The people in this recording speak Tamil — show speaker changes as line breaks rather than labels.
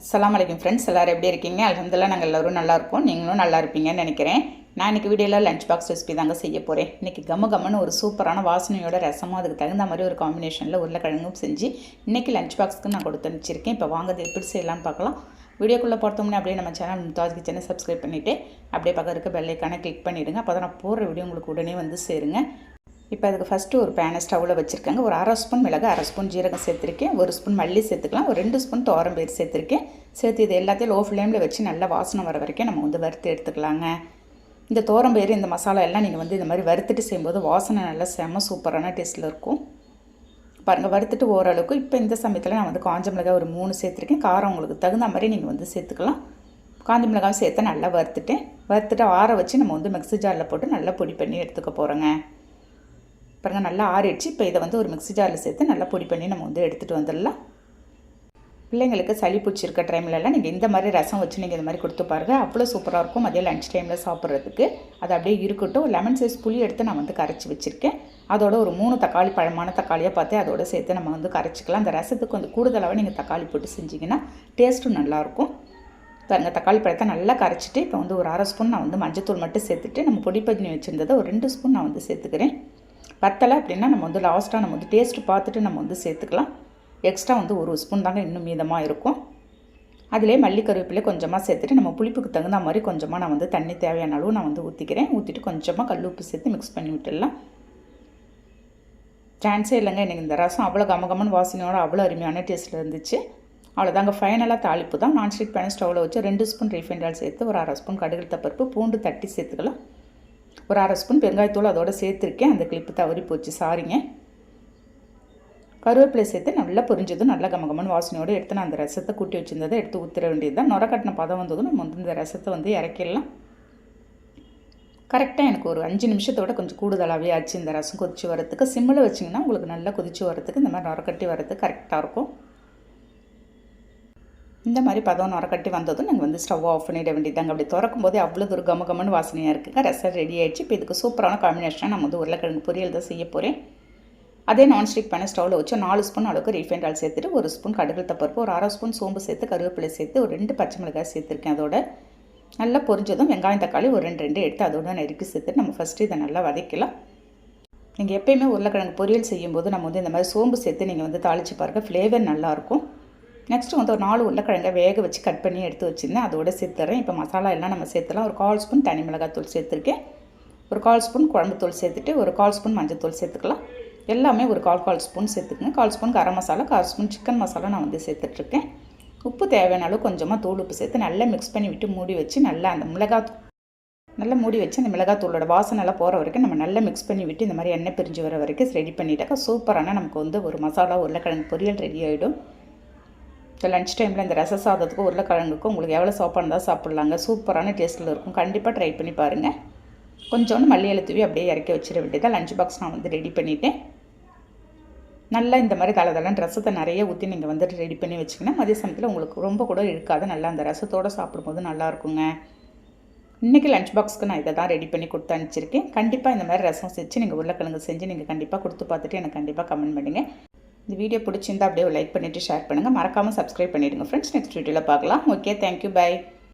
அஸ்லாம் அலைக்கும் ஃப்ரெண்ட்ஸ் எல்லோரும் எப்படி இருக்கீங்க? அலமதுல்லா நாங்கள் எல்லோரும் நல்லாயிருக்கோம் நீங்களும் நல்லா இருப்பீங்கன்னு நினைக்கிறேன். நான் இன்றைக்கி வீடியோவில் லஞ்ச் பாக்ஸ் ரெசிபி தாங்க செய்ய போகிறேன் இன்றைக்கி கம்ம கம்மன்னு ஒரு சூப்பரான வாசனையோட ரசமும் அதுக்கு தகுந்த மாதிரி ஒரு காம்பினேஷனில் உருளைக்கிழங்கும் செஞ்சு இன்றைக்கி லஞ்ச் பாக்ஸ்க்கு நான் கொடுத்து அனுப்பிச்சிருக்கேன். இப்போ வாங்குறது எப்படி செய்யலாம்னு பார்க்கலாம். வீடியோக்குள்ளே பார்த்தோம்னா அப்படியே நம்ம சேனல் முத்தாஜ் கிச்சனை சப்ஸ்கிரைப் பண்ணிவிட்டு அப்படியே பக்கம் இருக்க பெல்லைக்கான கிளிக் பண்ணிவிடுங்க அப்போ தான் நான் போடுற வீடியோ உங்களுக்கு உடனே வந்து சேருங்க. இப்போ அதுக்கு ஃபஸ்ட்டு ஒரு பேனை ஸ்டவ்வில் வச்சுருக்கேங்க. ஒரு அரை ஸ்பூன் மிளகு அரை ஸ்பூன் ஜீரகம் சேர்த்துருக்கேன். ஒரு ஸ்பூன் மல்லி சேர்த்துக்கலாம். ஒரு ரெண்டு ஸ்பூன் பயிர் சேர்த்துருக்கேன். சேர்த்து இது எல்லாத்தையும் லோ ஃப்ளேமில் வச்சு நல்லா வாசனை வர வரைக்கும் நம்ம வந்து வறுத்து எடுத்துக்கலாங்க. இந்த தோரம்பேர் இந்த மசாலா எல்லாம் நீங்கள் வந்து இந்த மாதிரி வறுத்துட்டு செய்யும்போது வாசனை நல்லா செம்ம சூப்பரான டேஸ்ட்டில் இருக்கும். பாருங்கள் வறுத்துட்டு ஓரளவுக்கு இப்போ இந்த சமயத்தில் நான் வந்து காஞ்ச மிளகாய் ஒரு மூணு சேர்த்துருக்கேன். காரம் உங்களுக்கு தகுந்த மாதிரி நீங்கள் வந்து சேர்த்துக்கலாம். காஞ்சி மிளகாய் சேர்த்து நல்லா வறுத்துட்டேன். வறுத்துட்டு ஆற வச்சு நம்ம வந்து மிக்ஸி ஜாரில் போட்டு நல்லா பொடி பண்ணி எடுத்துக்க போகிறோங்க பாருங்கள் நல்லா ஆறிடுச்சு. இப்போ இதை வந்து ஒரு மிக்ஸி ஜாரில் சேர்த்து நல்லா பொடி பண்ணி நம்ம வந்து எடுத்துகிட்டு வந்துடலாம். பிள்ளைங்களுக்கு சளி பிடிச்சிருக்க டைம்லலாம் நீங்கள் இந்த மாதிரி ரசம் வச்சு நீங்கள் இந்த மாதிரி கொடுத்து பாருங்கள் அவ்வளோ சூப்பராக இருக்கும். மதியம் லன்ச் டைமில் சாப்பிட்றதுக்கு. அது அப்படியே இருக்கட்டும். லெமன் சைஸ் புளி எடுத்து நான் வந்து கரைச்சி வச்சுருக்கேன். அதோட ஒரு மூணு தக்காளி பழமான தக்காளியாக பார்த்து அதோட சேர்த்து நம்ம வந்து கரைச்சிக்கலாம். அந்த ரசத்துக்கு கொஞ்சம் கூடுதலாக நீங்கள் தக்காளி போட்டு செஞ்சிங்கன்னா டேஸ்ட்டும் நல்லாயிருக்கும் பாருங்கள் தக்காளி பழத்தை நல்லா கரைச்சிட்டு இப்போ வந்து ஒரு அரை ஸ்பூன் நான் வந்து மஞ்சத்தூள் மட்டும் சேர்த்துட்டு நம்ம பொடி பண்ணி வச்சுருந்ததை ஒரு ரெண்டு ஸ்பூன் நான் வந்து சேர்த்துக்கிறேன். பத்தலை அப்படின்னா நம்ம வந்து லாஸ்ட்டாக நம்ம வந்து டேஸ்ட்டு பார்த்துட்டு நம்ம வந்து சேர்த்துக்கலாம். எக்ஸ்ட்ரா வந்து ஒரு ஸ்பூன் தாங்க இன்னும் மீதமாக இருக்கும். அதிலே மல்லி கருவேப்பிலே கொஞ்சமாக சேர்த்துட்டு நம்ம புளிப்புக்கு தகுந்த மாதிரி கொஞ்சமாக நான் வந்து தண்ணி தேவையான அளவு நான் வந்து ஊற்றிக்கிறேன் ஊற்றிட்டு கொஞ்சமாக கல் உப்பு சேர்த்து மிக்ஸ் பண்ணி விட்டுடலாம். சான்ஸே இல்லைங்க எனக்கு இந்த ரசம் அவ்வளோ கமகமன் வாசனையோட அவ்வளோ அருமையான டேஸ்ட்டில் இருந்துச்சு. அவ்வளோதாங்க ஃபைனலாக தாளிப்பு தான். நான்ஸ்டிக் பேன் ஸ்டவ்வில் வச்சு ரெண்டு ஸ்பூன் ரீஃபைண்ட் ஆயில் சேர்த்து ஒரு அரை ஸ்பூன் கடுகு தப்பருப்பு பூண்டு தட்டி சேர்த்துக்கலாம். ஒரு அரை ஸ்பூன் பெருங்காயத்தூள் அதோடு சேர்த்துருக்கேன். அந்த கிளிப்பு தவறி போச்சு. சாரிங்க கருவேப்பிலை சேர்த்து நல்லா பொரிஞ்சதும் நல்லா கமகமன் வாசனையோடு எடுத்து நான் அந்த ரசத்தை கூட்டி வச்சுருந்ததை எடுத்து ஊற்றிட வேண்டியது தான் நுர பதம் வந்ததும் நம்ம வந்து இந்த ரசத்தை வந்து இறக்கிடலாம். கரெக்டாக எனக்கு ஒரு அஞ்சு நிமிஷத்தோட கொஞ்சம் கூடுதலாகவே ஆச்சு. இந்த ரசம் கொதிச்சு வரத்துக்கு சிம்மில் வச்சிங்கன்னா உங்களுக்கு நல்லா கொதிச்சு வரத்துக்கு இந்த மாதிரி நுரக்கட்டி வரத்துக்கு கரெக்டாக இருக்கும். இந்த மாதிரி பதம் நுரக்கட்டி வந்ததும் நாங்கள் வந்து ஸ்டவ் ஆஃப் பண்ணிட வேண்டியதாங்க அப்படி திறக்கும் போதே அவ்வளோ ஒரு கம கமன்னு வாசனையாக இருக்குங்க. ரசம் ரெடி ஆகிடுச்சு இப்போ இதுக்கு சூப்பரான காம்பினேஷனாக நம்ம வந்து உருளைக்கிழங்கு பொரியல் தான் செய்ய போகிறேன் அதே நான்ஸ்டிக் பண்ண ஸ்டவ்வில் வச்சு நாலு ஸ்பூன் அளவுக்கு ரீஃபைண்ட் ஆயில் சேர்த்துட்டு ஒரு ஸ்பூன் கடுகு தப்பருப்பு ஒரு அரை ஸ்பூன் சோம்பு சேர்த்து கருவேப்பிலை சேர்த்து ஒரு ரெண்டு பச்சை மிளகாய் சேர்த்துருக்கேன் அதோட. நல்லா பொரிஞ்சதும் வெங்காயம் தக்காளி ஒரு ரெண்டு ரெண்டு எடுத்து அதோட நெருக்கி சேர்த்து நம்ம ஃபஸ்ட்டு இதை நல்லா வதக்கலாம் நீங்கள் எப்பயுமே உருளைக்கிழங்கு பொரியல் செய்யும்போது நம்ம வந்து இந்த மாதிரி சோம்பு சேர்த்து நீங்கள் வந்து தாளித்து பாருங்கள் ஃப்ளேவர் நல்லாயிருக்கும் நெக்ஸ்ட்டு வந்து ஒரு நாலு உருளைக்கிழங்கை வேக வச்சு கட் பண்ணி எடுத்து வச்சுருந்தேன். அதோட சேர்த்துறேன். இப்போ மசாலா எல்லாம் நம்ம சேர்த்துலாம். ஒரு கால் ஸ்பூன் தனி மிளகாத்தூள் சேர்த்துருக்கேன். ஒரு கால் ஸ்பூன் குழம்புத்தூள் சேர்த்துட்டு ஒரு கால் ஸ்பூன் மஞ்சத்தூள் சேர்த்துக்கலாம். எல்லாமே ஒரு கால் கால் ஸ்பூன் சேர்த்துக்குங்க. கால் ஸ்பூன் கரம் மசாலா கால் ஸ்பூன் சிக்கன் மசாலா நான் வந்து சேர்த்துட்ருக்கேன். உப்பு தேவையான அளவு கொஞ்சமாக தூள் உப்பு சேர்த்து நல்லா மிக்ஸ் பண்ணி விட்டு மூடி வச்சு நல்லா அந்த மிளகாய் நல்லா மூடி வச்சு அந்த மிளகாத்தூளோட வாசனைலாம் போகிற வரைக்கும் நம்ம நல்லா மிக்ஸ் பண்ணி விட்டு இந்த மாதிரி எண்ணெய் பிரிஞ்சு வர வரைக்கும் ரெடி பண்ணிட்டாக்கா சூப்பரான நமக்கு வந்து ஒரு மசாலா உருளைக்கிழங்கு பொரியல் ரெடி ஆகிடும் இப்போ லன்ச் டைமில் இந்த ரச சாதத்துக்கும் உருளைக்கிழங்குக்கும் உங்களுக்கு எவ்வளோ சாப்பாடு இருந்தால் சாப்பிட்லாங்க. சூப்பரான டேஸ்ட்டில் இருக்கும். கண்டிப்பாக ட்ரை பண்ணி பாருங்கள் கொஞ்சோண்டு மல்லியலை தூவி அப்படியே இறக்கி வச்சிட வேண்டியதாக லஞ்ச் பாக்ஸ் நான் வந்து ரெடி பண்ணிவிட்டேன் நல்லா இந்த மாதிரி தலை ரசத்தை நிறைய ஊற்றி நீங்கள் வந்துட்டு ரெடி பண்ணி வச்சிங்கன்னா மதிய சமயத்தில் உங்களுக்கு ரொம்ப கூட இழுக்காது நல்லா அந்த ரசத்தோடு சாப்பிடும்போது நல்லாயிருக்குங்க இன்றைக்கி லஞ்ச் பாக்ஸ்க்கு நான் இதை தான் ரெடி பண்ணி கொடுத்து அனுப்பிச்சிருக்கேன். கண்டிப்பாக இந்த மாதிரி ரசம் செஞ்சு நீங்கள் உருளைக்கிழங்கு செஞ்சு நீங்கள் கண்டிப்பாக கொடுத்து பார்த்துட்டு எனக்கு கண்டிப்பாக கமெண்ட் பண்ணுங்கள் இந்த வீடியோ பிடிச்சிருந்தா அப்படியே லைக் பண்ணிவிட்டு ஷேர் பண்ணுங்கள் மறக்காமல் சப்ஸ்கிரைப் பண்ணிவிடுங்க ஃப்ரெண்ட்ஸ் நெக்ஸ்ட் வீடியோவில் பார்க்கலாம். Okay thank you bye